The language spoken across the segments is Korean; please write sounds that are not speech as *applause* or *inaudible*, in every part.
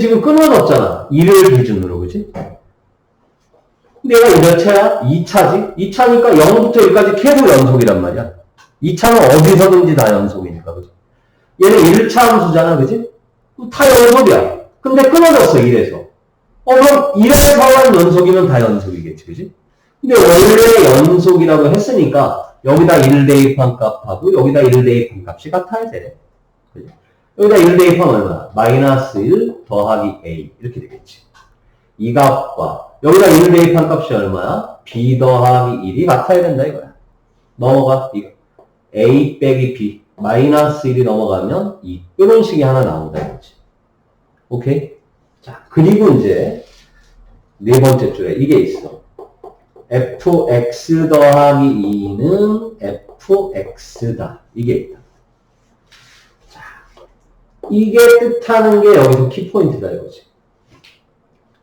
지금 끊어졌잖아. 1을 기준으로, 그지? 얘가 몇 차야? 2차지? 2차니까 0부터 1까지 계속 연속이란 말이야. 2차는 어디서든지 다 연속이니까, 그지? 얘는 1차 함수잖아, 그지? 다 연속이야. 근데 끊어졌어, 1에서. 어, 그럼 1에서만 연속이면 다 연속이겠지, 그지? 근데 원래 연속이라고 했으니까 여기다 1 대입한 값하고 여기다 1 대입한 값이 같아야 돼. 그지? 여기다 1 대입 하면 얼마야? 마이너스 1 더하기 a 이렇게 되겠지. 이 값과 여기다 1 대입한 값이 얼마야? b 더하기 1이 같아야 된다 이거야. 넘어가 이거. a 빼기 b 마이너스 1이 넘어가면 2 이런 식이 하나 나온다 이거지. 오케이? 자 그리고 이제 네 번째 줄에 이게 있어. fx 더하기 2는 fx다. 이게 있다. 자, 이게 뜻하는 게 여기서 키포인트다 이거지.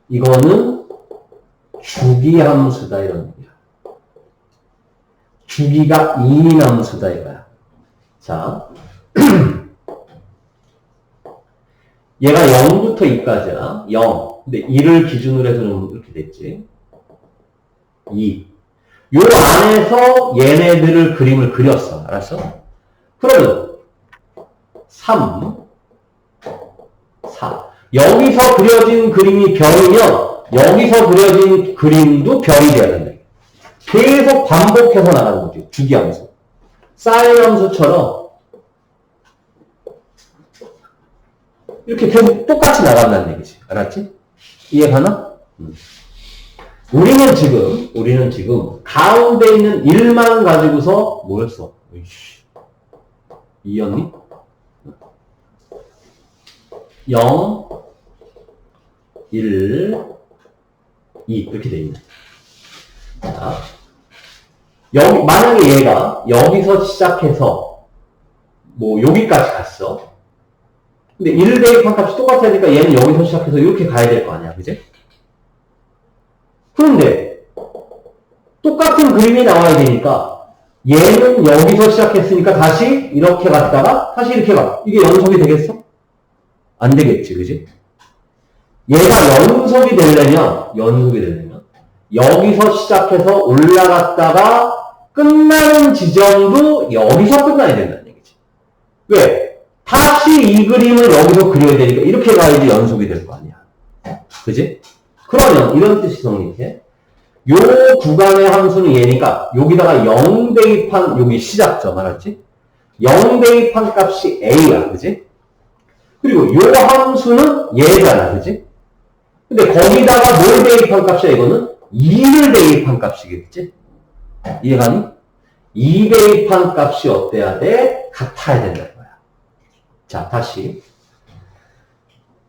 이거는 주기 함수다 이런 얘기야. 주기가 2인 함수다 이거야. 자, *clears throat* 얘가 0부터 2까지야. 0. 근데 2를 기준으로 해서는 이렇게 됐지. 2. 요 안에서 얘네들을 그림을 그렸어. 알았어? 그러면 3, 4. 여기서 그려진 그림이 별이면 여기서 그려진 그림도 별이 돼야 된다. 계속 반복해서 나가는 거지. 주기함수. 사인 함수처럼 이렇게 계속 똑같이 나간다는 얘기지. 알았지? 이해가나? 음. 우리는 지금, 우리는 지금 가운데 있는 1만 가지고서 뭐였어? 이씨. 2였니? 0, 1, 2 이렇게 돼 있네. 자, 여기 만약에 얘가 여기서 시작해서 뭐 여기까지 갔어. 근데 1 대입 한 값이 똑같으니까 얘는 여기서 시작해서 이렇게 가야 될 거 아니야, 그지? 그런데 똑같은 그림이 나와야 되니까 얘는 여기서 시작했으니까 다시 이렇게 갔다가 다시 이렇게 가. 이게 연속이 되겠어? 안 되겠지, 그지? 얘가 연속이 되려면, 연속이 되려면, 여기서 시작해서 올라갔다가 끝나는 지점도 여기서 끝나야 된다는 얘기지. 왜? 다시 이 그림을 여기서 그려야 되니까 이렇게 가야지 연속이 될 거 아니야. 그지? 그러면 이런 뜻이 성립해. 요 구간의 함수는 얘니까 여기다가 0 대입한 여기 시작점 알았지? 0 대입한 값이 a야. 그지? 그리고 요 함수는 얘잖아. 그지? 근데 거기다가 뭘 대입한 값이야 이거는? 2를 대입한 값이겠지? 이해가니? 2 대입한 값이 어때야 돼? 같아야 된다 이거야. 자, 다시.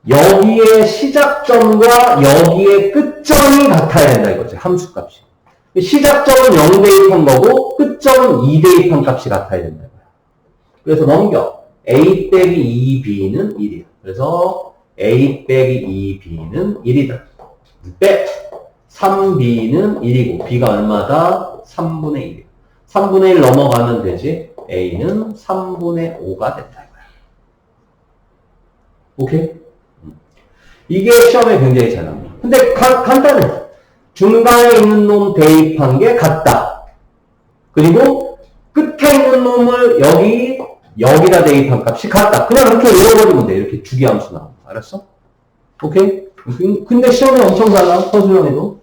여기에 시작점과 여기에 끝점이 같아야 된다 이거지. 함수 값이. 시작점은 0 대입한 거고 끝점은 2 대입한 값이 같아야 된다 이거야. 그래서 넘겨. A 빼기 2b는 1이야. 그래서 a 빼기 2b는 1이다. 빼. 3b는 1이고 b가 얼마다? 3분의 1이야. 3분의 1 넘어가면 되지. a는 3분의 5가 된다 이거야. 오케이? 이게 시험에 굉장히 잘 나옵니다. 근데 가- 간단해. 중간에 있는 놈 대입한 게 같다. 그리고 끝에 있는 놈을 여기, 여기다 대입한 값이 같다. 그냥 이렇게 외워버리면 돼. 이렇게 주기함수 나와. 알았어? 오케이? 근데 시험에 엄청 잘 나와. 서술형에도.